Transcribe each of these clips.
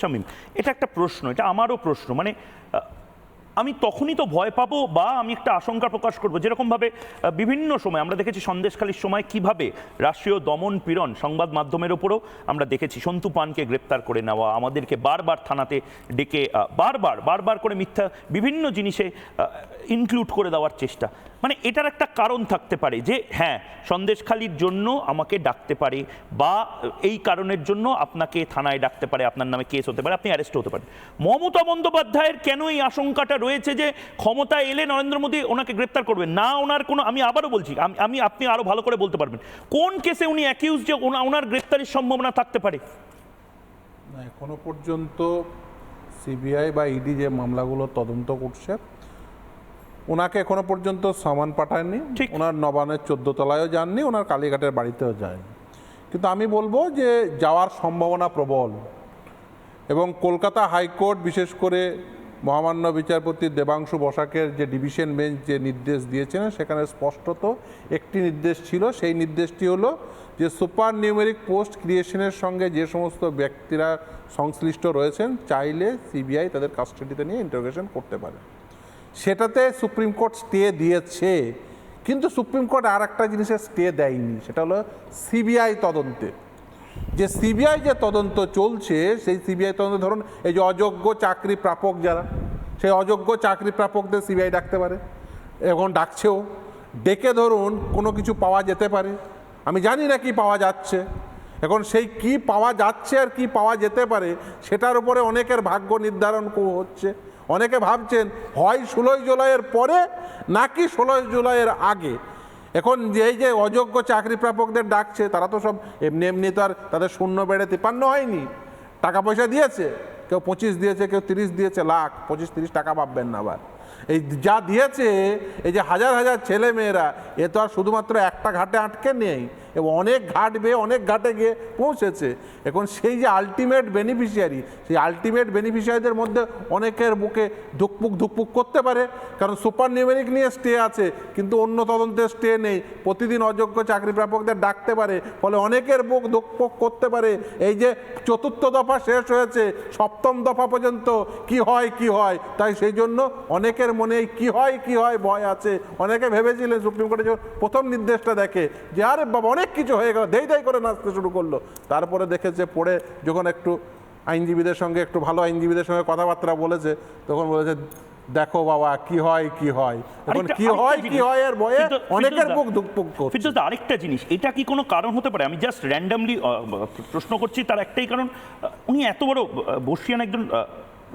শামীম, এটা একটা প্রশ্ন, এটা আমারও প্রশ্ন মানে আমি তখনই তো ভয় পাবো বা আমি একটা আশঙ্কা প্রকাশ করব। যেরকমভাবে বিভিন্ন সময় আমরা দেখেছি সন্দেশখালীর সময় কীভাবে রাষ্ট্রীয় দমন পীড়ন সংবাদ মাধ্যমের ওপরও আমরা দেখেছি, সন্তু পানকে গ্রেপ্তার করে নেওয়া, আমাদেরকে বারবার থানাতে ডেকে বারবার বারবার করে মিথ্যা বিভিন্ন জিনিসে ইনক্লুড করে দেওয়ার চেষ্টা। মানে এটার একটা কারণ থাকতে পারে যে হ্যাঁ সন্দেশখালির জন্য আমাকে ডাকতে পারে বা এই কারণের জন্য আপনাকে থানায় ডাকতে পারে, আপনার নামে কেস হতে পারে, আপনি অ্যারেস্ট হতে পারেন। মমতা বন্দ্যোপাধ্যায়ের কেন এই আশঙ্কাটা রয়েছে যে ক্ষমতা এলে নরেন্দ্র মোদী ওনাকে গ্রেপ্তার করবেন? না, ওনার কোনো, আমি আবারও বলছি, আমি- আপনি আরও ভালো করে বলতে পারবেন। কোন কেসে উনি অ্যাকিউজ যে, ওনা- ওনার গ্রেপ্তারের সম্ভাবনা থাকতে পারে? এখনও পর্যন্ত সিবিআই বা ইডি যে মামলাগুলো তদন্ত করছে ওনাকে এখনও পর্যন্ত সামান পাঠায়নি। ঠিক। ওনার নবানের চোদ্দ তলায়ও যাননি ওনার কালীঘাটের বাড়িতেও যায়নি। কিন্তু আমি বলব যে যাওয়ার সম্ভাবনা প্রবল এবং কলকাতা হাইকোর্ট বিশেষ করে মহামান্য বিচারপতি দেবাংশু বসাকের যে ডিভিশন বেঞ্চ যে নির্দেশ দিয়েছেন সেখানে স্পষ্টত একটি নির্দেশ ছিল। সেই নির্দেশটি হলো যে সুপার নিউমেরিক পোস্ট ক্রিয়েশনের সঙ্গে যে সমস্ত ব্যক্তিরা সংশ্লিষ্ট রয়েছেন চাইলে সিবিআই তাদের কাস্টাডিতে নিয়ে ইন্টারোগেশন করতে পারে। সেটাতে সুপ্রিম কোর্ট স্টে দিয়েছে, কিন্তু সুপ্রিম কোর্ট আর একটা জিনিসের স্টে দেয়নি, সেটা হলো সিবিআই তদন্তে। যে সিবিআই যে তদন্ত চলছে, সেই সিবিআই তদন্ত ধরুন এই যে অযোগ্য চাকরি প্রাপক যারা, সেই অযোগ্য চাকরি প্রাপকদের সিবিআই ডাকতে পারে এবং ডাকছেও। ডেকে ধরুন কোনো কিছু পাওয়া যেতে পারে, আমি জানি না কি পাওয়া যাচ্ছে। এখন সেই কি পাওয়া যাচ্ছে আর কি পাওয়া যেতে পারে, সেটার উপরে অনেকের ভাগ্য নির্ধারণ হচ্ছে। অনেকে ভাবছেন, হয় ষোলোই জুলাইয়ের পরে নাকি ষোলোই জুলাইয়ের আগে? এখন এই যে অযোগ্য চাকরি প্রাপকদের ডাকছে, তারা তো সব এমনি এমনি তো আর তাদের শূন্য বেড়ে তিপান্ন হয়নি। টাকা পয়সা দিয়েছে, কেউ পঁচিশ দিয়েছে, কেউ তিরিশ দিয়েছে, লাখ, পঁচিশ তিরিশ টাকা পাবেন না আবার। এই যা দিয়েছে, এই যে হাজার হাজার ছেলে মেয়েরা এ তো আর শুধুমাত্র একটা ঘাটে আটকে নেই। এবং অনেক ঘাট বেয়ে, অনেক ঘাটে গিয়ে পৌঁছেছে। এখন সেই যে আলটিমেট বেনিফিশিয়ারি সেই আলটিমেট বেনিফিশিয়ারিদের মধ্যে অনেকের বুকে ধুকপুক ধুকপুক করতে পারে, কারণ সুপার নিউমেরিক নিয়ে স্টে আছে, কিন্তু অন্য তদন্তের স্টে নেই। প্রতিদিন অযোগ্য চাকরি প্রাপকদের ডাকতে পারে, ফলে অনেকের বুক ধুকপুক করতে পারে। এই যে চতুর্থ দফা শেষ হয়েছে, সপ্তম দফা পর্যন্ত কি হয় কি হয়? তাই সেই জন্য অনেকের মনে কি হয় কি হয় ভয় আছে। অনেকে ভেবেছিলেন সুপ্রিম কোর্টে প্রথম নির্দেশটা দেখে যে, আরে বাবা, অনেক কিছু হয়ে গেল দেই দেই করে নাচতে শুরু করল। তারপরে দেখেছে পড়ে যখন একটু আইনজীবীদের সঙ্গে একটু ভালো আইনজীবীদের সঙ্গে কথাবার্তা বলেছে তখন বলেছে দেখো বাবা কি হয় কি হয়? এখন কি হয় কি হয় আর ভয়ে অনেকের বুক করছে। ফিরদৌসদা, আরেকটা জিনিস এটা কি কোনো কারণ হতে পারে? আমি জাস্ট র্যান্ডামলি প্রশ্ন করছি তার একটাই কারণ উনি এত বড় বর্ষিয়ান একজন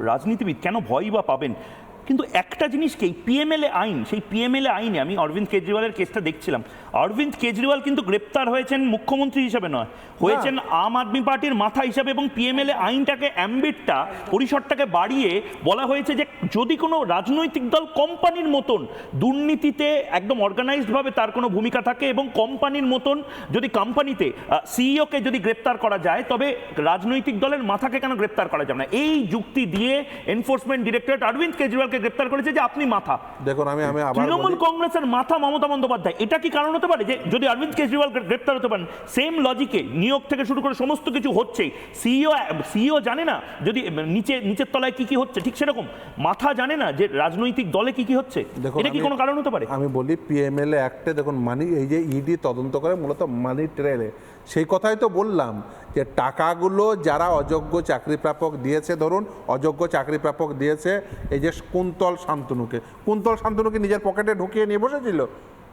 রাজনীতিবিদ কেন ভয়ই বা পাবেন? কিন্তু একটা জিনিসকে এই পিএমএলএ আইন সেই পিএমএলএ আইনে আমি অরবিন্দ কেজরিওয়ালের কেসটা দেখছিলাম। অরবিন্দ কেজরিওয়াল কিন্তু গ্রেপ্তার হয়েছেন মুখ্যমন্ত্রী হিসেবে নয় হয়েছেন আম আদমি পার্টির মাথা হিসাবে এবং পিএমএলএ আইনটাকে অ্যাম্বিটটা পরিসরটাকে বাড়িয়ে বলা হয়েছে যে যদি কোনো রাজনৈতিক দল কোম্পানির মতন দুর্নীতিতে একদম অর্গানাইজডভাবে তার কোনো ভূমিকা থাকে এবং কোম্পানির মতন যদি কোম্পানিতে সিইওকে যদি গ্রেপ্তার করা যায় তবে রাজনৈতিক দলের মাথাকে কেন গ্রেপ্তার করা যাবে না? এই যুক্তি দিয়ে এনফোর্সমেন্ট ডিরেক্টরেট অরবিন্দ কেজরিওয়ালকে গ্রেপ্তার করেছে যে আপনি মাথা। দেখুন আমি আমি তৃণমূল কংগ্রেসের মাথা মমতা বন্দ্যোপাধ্যায়। এটা কি কারণ হতে পারে যে যদি অরবিন্দ কেজরিওয়াল গ্রে- গ্রেপ্তার হতে পারেন সেম লজিকে নিয়োগ থেকে শুরু করে সমস্ত কিছু হচ্ছে। সিইও সিইও জানে না যদি নিচে নিচের তলায় কি কি হচ্ছে ঠিক সেরকম। মাথা জানে না যে রাজনৈতিক দলে কি কি হচ্ছে। এটা কি কোনো কারণ হতে পারে? আমি বলি পিএমএলএ অ্যাক্টে দেখুন মানি এই যে ইডি তদন্ত করে মূলত মানি ট্রেলে সেই কথাই তো বললাম যে টাকাগুলো যারা অযোগ্য চাকরি প্রাপক দিয়েছে, ধরুন, অযোগ্য চাকরি প্রাপক দিয়েছে, এই যে কুন্তল শান্তনুকে। কুন্তল শান্তনুকে নিজের পকেটে ঢুকিয়ে নিয়ে বসেছিল?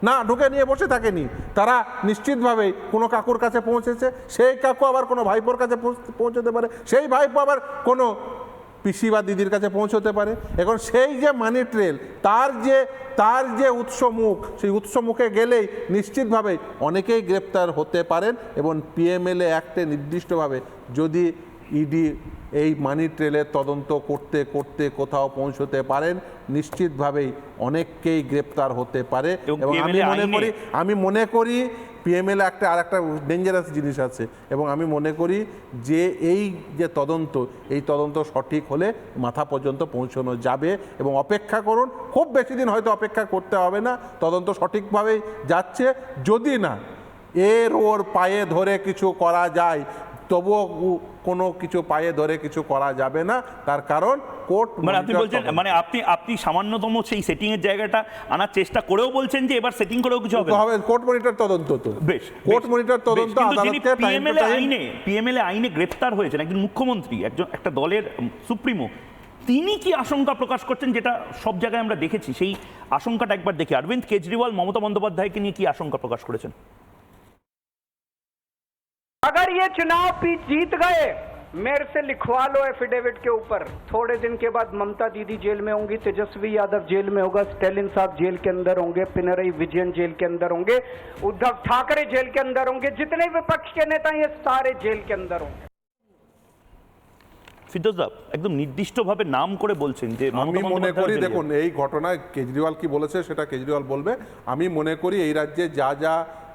না, ঢুকে নিয়ে বসে থাকেনি। তারা নিশ্চিতভাবেই কোনো কাকুর কাছে পৌঁছেছে, সেই কাকু আবার কোনো ভাইপোর কাছে পৌঁছ- পৌঁছতে পারে। সেই ভাইপো আবার কোনো পিসি বা দিদির কাছে পৌঁছতে পারে। এখন সেই যে মানি ট্রেল তার যে তার যে উৎসমুখ সেই উৎসমুখে গেলেই নিশ্চিতভাবে অনেকেই গ্রেপ্তার হতে পারেন এবং পিএমএলএ অ্যাক্টে নির্দিষ্টভাবে যদি ইডি এই মানি ট্রেলের তদন্ত করতে করতে কোথাও পৌঁছতে পারেন নিশ্চিতভাবেই অনেককেই গ্রেপ্তার হতে পারে। এবং এবং আমি মনে করি আমি মনে করি পিএমএল একটা আর একটা ডেঞ্জারাস জিনিস আছে এবং আমি মনে করি যে এই যে তদন্ত, এই তদন্ত সঠিক হলে মাথা পর্যন্ত পৌঁছানো যাবে এবং অপেক্ষা করুন, খুব বেশি দিন হয়তো অপেক্ষা করতে হবে না, তদন্ত সঠিকভাবেই যাচ্ছে। যদি না, এর ওর পায়ে ধরে কিছু করা যায় তবুও কোনো কিছু পায়ে ধরে কিছু করা যাবে না। তার কারণ কোর্ট মানে আপনি বলছেন মানে আপনি আপনি সামান্যতম সেই সেটিং এর জায়গাটা আনার চেষ্টা করেও বলছেন যে এবার সেটিং করেও কিছু হবে হবে কোর্ট মনিটর তদন্ত তো। বেশ কোর্ট মনিটর তদন্ত আদালতকে টাইম এ আইনে পিএমএল আইনে গ্রেফতার হয়েছেন একজন মুখ্যমন্ত্রী একজন একটা দলের সুপ্রিমো তিনি কি আশঙ্কা প্রকাশ করছেন যেটা সব জায়গায় আমরা দেখেছি? সেই আশঙ্কাটা একবার দেখি। অরবিন্দ কেজরিওয়াল মমতা বন্দ্যোপাধ্যায়কে নিয়ে কি আশঙ্কা প্রকাশ করেছেন? अगर ये चुनाव पीठ जीत गए मेरे से लिखवा लो एफिडेविट के ऊपर थोड़े दिन के बाद ममता दीदी जेल में होंगी तेजस्वी यादव जेल में होगा स्टेलिन साहब जेल के अंदर होंगे पिनरई विजयन जेल के अंदर होंगे उद्धव ठाकरे जेल के अंदर होंगे जितने विपक्ष के नेता हैं, ये सारे जेल के अंदर होंगे ফিরদৌসদা একদম নির্দিষ্টভাবে নাম করে বলছেন যে আমি মমতা মনে বন্দ্যোপাধ্যায় করি জেলে দেখুন এই ঘটনায় কেজরিওয়াল কি বলেছে সেটা কেজরিওয়াল বলবে আমি মনে করি এই রাজ্যে যা যা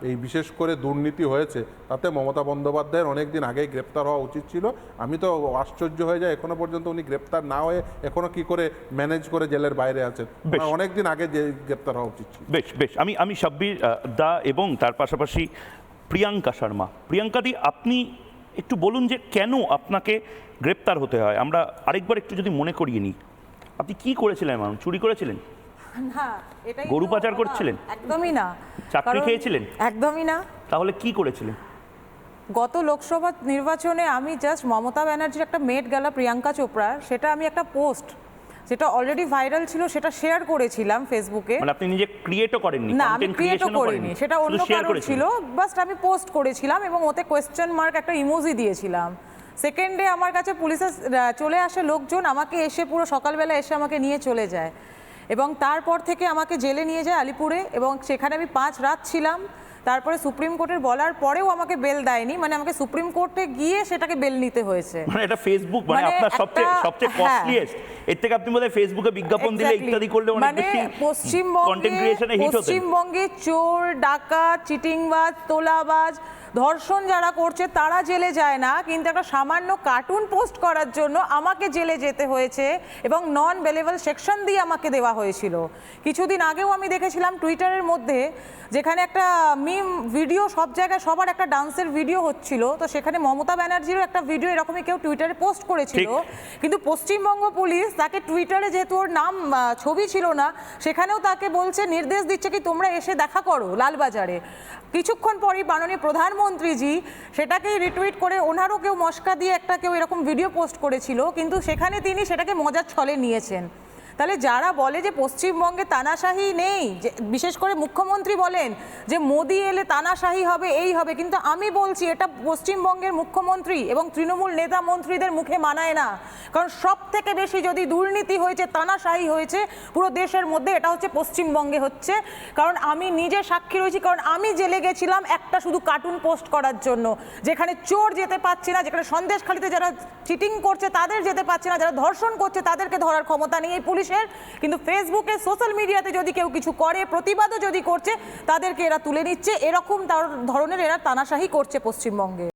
এই বিশেষ করে দুর্নীতি হয়েছে তাতে মমতা বন্দ্যোপাধ্যায়ের অনেক দিন আগেই গ্রেপ্তার হওয়া উচিত ছিল। আমি তো আশ্চর্য হয়ে যায় এখনও পর্যন্ত উনি গ্রেপ্তার না হয়ে এখনও কি করে ম্যানেজ করে জেলের বাইরে আছেন। অনেক দিন আগে যে গ্রেপ্তার হওয়া উচিত ছিল। বেশ বেশ। আমি আমি সাব্বির দা এবং তার পাশাপাশি প্রিয়াঙ্কা শর্মা। প্রিয়াঙ্কাদি আপনি একটু বলুন যে কেন আপনাকে গ্রেপ্তার হতে হয়? আমরা আরেকবার একটু যদি মনে করিয়ে নিই। আপনি কি করেছিলেন এমন চুরি করেছিলেন? না এটাই গরু পাচার করছিলেন? একদমই না। চাকরি খেয়েছিলেন? একদমই না। তাহলে কি করেছিলেন? গত লোকসভা নির্বাচনে আমি জাস্ট মমতা ব্যানার্জির একটা মেট গেলা প্রিয়াঙ্কা চোপড়া সেটা আমি একটা পোস্ট যেটা অলরেডি ভাইরাল ছিল সেটা শেয়ার করেছিলাম ফেসবুকে মানে আপনি নিজে ক্রিয়েটও করেননি না আমি ক্রিয়েটও করিনি সেটা অন্য কারোর ছিল বাস্ট আমি পোস্ট করেছিলাম এবং ওতে কোয়েশ্চেন মার্ক একটা ইমোজি দিয়েছিলাম। সেকেন্ডে আমার কাছে পুলিশের চলে আসে লোকজন আমাকে এসে পুরো সকালবেলা এসে আমাকে নিয়ে চলে যায়। এবং তারপর থেকে আমাকে জেলে নিয়ে যায় আলিপুরে এবং সেখানে আমি পাঁচ রাত ছিলাম। তারপরে সুপ্রিম কোর্টের বলার পরেও আমাকে বেল দেয়নি মানে আমাকে সুপ্রিম কোর্টে গিয়ে সেটাকে বেল নিতে হয়েছে। মানে এটা ফেসবুক মানে মানে আপনার সবচেয়ে সবচেয়ে হ্যাঁ। কস্টলিয়েস্ট এর থেকে আপনি বোধহয় ফেসবুকে বিজ্ঞাপন দিলে ইত্যাদি করলে অনেক মানে বেশি পশ্চিমবঙ্গে কন্টেন্ট ক্রিয়েশনে হিট হতেন। পশ্চিমবঙ্গে চোর ডাকাত চিটিংবাজ তোলাবাজ ধর্ষণ যারা করছে তারা জেলে যায় না। কিন্তু একটা সামান্য কার্টুন পোস্ট করার জন্য আমাকে জেলে যেতে হয়েছে এবং নন বেলেবল সেকশন দিয়ে আমাকে দেওয়া হয়েছিল। কিছুদিন আগেও আমি দেখেছিলাম টুইটারের মধ্যে যেখানে একটা মিম ভিডিও সব জায়গায় সবার একটা ডান্সের ভিডিও হচ্ছিল। তো সেখানে মমতা ব্যানার্জিরও একটা ভিডিও এরকমই কেউ টুইটারে পোস্ট করেছিল। কিন্তু পশ্চিমবঙ্গ পুলিশ তাকে টুইটারে যেহেতু ওর নাম ছবি ছিল না সেখানেও তাকে বলছে নির্দেশ দিচ্ছে কি তোমরা এসে দেখা করো লালবাজারে? কিছুক্ষণ পরই মাননীয় প্রধানমন্ত্রীজি সেটাকেই রিটুইট করে ওনারও কেউ মস্কা দিয়ে একটা কেউ এরকম ভিডিও পোস্ট করেছিল কিন্তু সেখানে তিনি সেটাকে মজার ছলে নিয়েছেন। তাহলে যারা বলে যে পশ্চিমবঙ্গে তানাশাহি নেই, যে বিশেষ করে মুখ্যমন্ত্রী বলেন যে মোদি এলে তানাশাহি হবে, এই হবে, কিন্তু আমি বলছি এটা পশ্চিমবঙ্গের মুখ্যমন্ত্রী এবং তৃণমূল নেতা মন্ত্রীদের মুখে মানায় না। কারণ সব থেকে বেশি যদি দুর্নীতি হয়েছে, তানাশাহি হয়েছে, পুরো দেশের মধ্যে এটা হচ্ছে পশ্চিমবঙ্গে হচ্ছে। কারণ আমি নিজে সাক্ষী রয়েছি, কারণ আমি জেলে গেছিলাম একটা শুধু কার্টুন পোস্ট করার জন্য। যেখানে চোর যেতে পারছে না, যেখানে সন্দেশখালিতে যারা চিটিং করছে, তাদের যেতে পারছে না, যারা ধর্ষণ করছে, তাদেরকে ধরার ক্ষমতা নেই। এই পুলিশের কিন্তু ফেসবুকে সোশ্যাল মিডিয়াতে যদি কেউ কিছু করে, প্রতিবাদও যদি করছে, তাদেরকে এরা তুলে নিচ্ছে। এরকম ধরনের এরা তানাশাহি করছে পশ্চিমবঙ্গে।